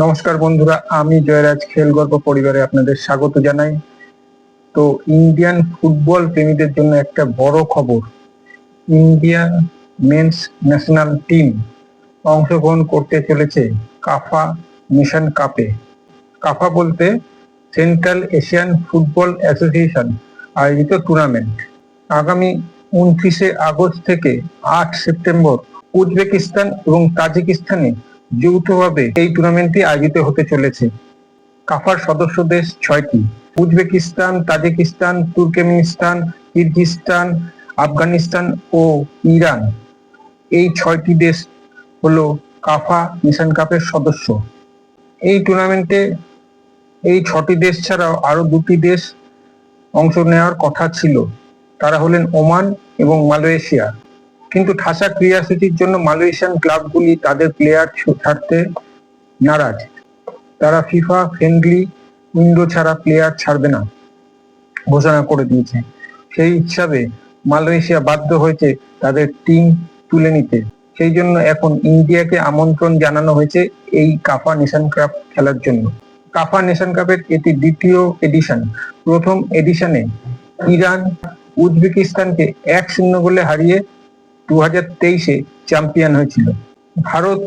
নমস্কার বন্ধুরা, আমি জয়রাজ খেল গল্প পরিবারে আপনাদের স্বাগত জানাই। তো ইন্ডিয়ান ফুটবল প্রেমীদের জন্য একটা বড় খবর। ইন্ডিয়া মেন্স ন্যাশনাল টিম অংশগ্রহণ করতে চলেছে কাফা মিশন কাপে। কাফা বলতে সেন্ট্রাল এশিয়ান ফুটবল অ্যাসোসিয়েশন আয়োজিত টুর্নামেন্ট। আগামী উনত্রিশে আগস্ট থেকে আট সেপ্টেম্বর উজবেকিস্তান এবং তাজিকিস্তানে যৌথভাবে এই টুর্নামেন্টটি আয়োজিত হতে চলেছে। কাফার সদস্য দেশ ছয়টি। Uzbekistan, Tajikistan, Turkmenistan, Kyrgyzstan, Afghanistan ও ইরান। এই ছয়টি দেশ হলো কাফা মিশন কাপের সদস্য। এই টুর্নামেন্টে এই ছটি দেশ ছাড়াও আরও দুটি দেশ অংশ নেওয়ার কথা ছিল। তারা হলেন ওমান এবং মালয়েশিয়া। কিন্তু ঠাসা ক্রীড়াসূচির জন্য মালয়েশিয়ান ক্লাবগুলি তাদের প্লেয়ার ছাড়তে নারাজ। তারা ফিফা ফ্রেন্ডলি উইন্ডো ছাড়া প্লেয়ার ছাড়বে না, ঘোষণা করে দিয়েছে। সেই হিসাবে মালয়েশিয়া বাধ্য হয়েছে তাদের টিম তুলে নিতে। সেই জন্য এখন ইন্ডিয়াকে আমন্ত্রণ জানানো হয়েছে এই কাফা নেশন কাপ খেলার জন্য। কাফা নেশন কাপের এটি দ্বিতীয় এডিশন প্রথম এডিশনে ইরান, উজবেকিস্তানকে এক শূন্য গোলে হারিয়ে দু হাজার তেইশে চ্যাম্পিয়ন হয়েছিল। ভারত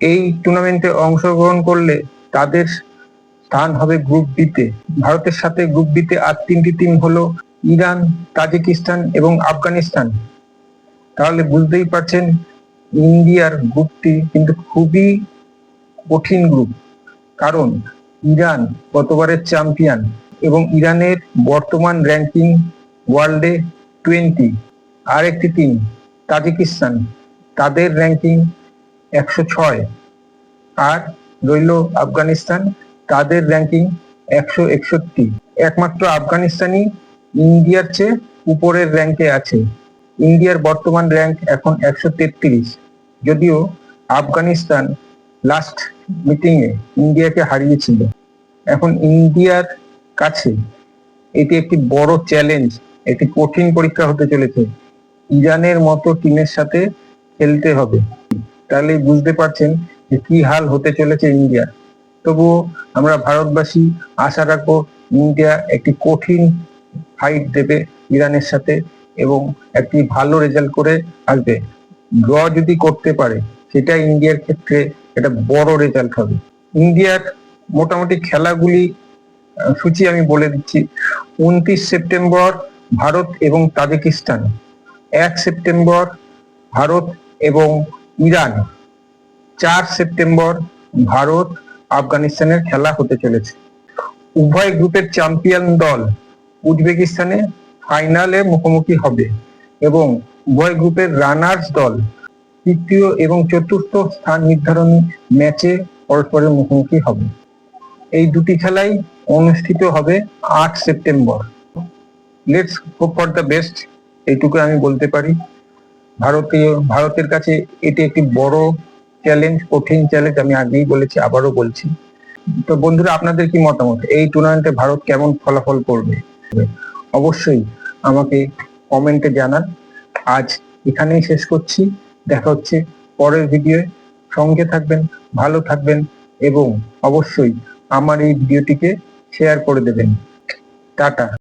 এই টুর্নামেন্টে অংশগ্রহণ করলে তাদের স্থান হবে গ্রুপ বিতে ভারতের সাথে গ্রুপ বিতে আর তিনটি টিম হলো ইরান, তাজিকিস্তান এবং আফগানিস্তান। তাহলে বুঝতেই পারছেন, ইন্ডিয়ার গ্রুপটি কিন্তু খুবই কঠিন গ্রুপ কারণ ইরান গতবারের চ্যাম্পিয়ন এবং ইরানের বর্তমান র্যাঙ্কিং ওয়ার্ল্ডে টোয়েন্টি আর একটি টিম তাজিকিস্তান। তাদের র্যাঙ্কিং একশো ছয়। আর রইল আফগানিস্তান, তাদের র্যাঙ্কিং একশো একষট্টি। একমাত্র আফগানিস্তানই ইন্ডিয়ার চেয়ে উপরের র্যাঙ্কে আছে। ইন্ডিয়ার বর্তমান র্যাঙ্ক এখন একশো তেত্রিশ। যদিও আফগানিস্তান লাস্ট মিটিংয়ে ইন্ডিয়াকে হারিয়েছিল। এখন ইন্ডিয়ার কাছে এটি একটি বড় চ্যালেঞ্জ একটি কঠিন পরীক্ষা হতে চলেছে। ইরানের মতো টিমের সাথে খেলতে হবে। তাহলে বুঝতে পারছেন যে কি হাল হতে চলেছে ইন্ডিয়া। তবুও আমরা ভারতবাসী আশা রাখব ইন্ডিয়া একটি কঠিন ফাইট দেবে ইরানের সাথে এবং একটি ভালো রেজাল্ট করে আসবে। ড্র যদি করতে পারে, সেটা ইন্ডিয়ার ক্ষেত্রে একটা বড় রেজাল্ট হবে। ইন্ডিয়ার মোটামুটি খেলাগুলি, সূচি আমি বলে দিচ্ছি, উনত্রিশ সেপ্টেম্বর ভারত এবং তাজিকিস্তান। এক সেপ্টেম্বর ভারত এবং ইরান। চার সেপ্টেম্বর ভারত আফগানিস্তানের খেলা হতে চলেছে। উভয় গ্রুপের চ্যাম্পিয়ন দল উজবেকিস্তানে ফাইনালে মুখোমুখি হবে এবং উভয় গ্রুপের রানার্স দল তৃতীয় এবং চতুর্থ স্থান নির্ধারণ ম্যাচে পরস্পরের মুখোমুখি হবে। এই দুটি খেলাই অনুষ্ঠিত হবে আট September. Let's hope for the best এইটুকু আমি বলতে পারি। ভারতীয়, ভারতের কাছে এটি একটি বড় চ্যালেঞ্জ কঠিন চ্যালেঞ্জ আমি আগেই বলেছি, আবারও বলছি। তো বন্ধুরা, আপনাদের কি মতামত? এই টুর্নামেন্টে ভারত কেমন ফলাফল করবে? অবশ্যই আমাকে কমেন্টে জানান। আজ এখানেই শেষ করছি। দেখা হচ্ছে পরের ভিডিওয়ে সঙ্গে থাকবেন, ভালো থাকবেন এবং অবশ্যই আমার এই ভিডিওটিকে শেয়ার করে দেবেন। টাটা।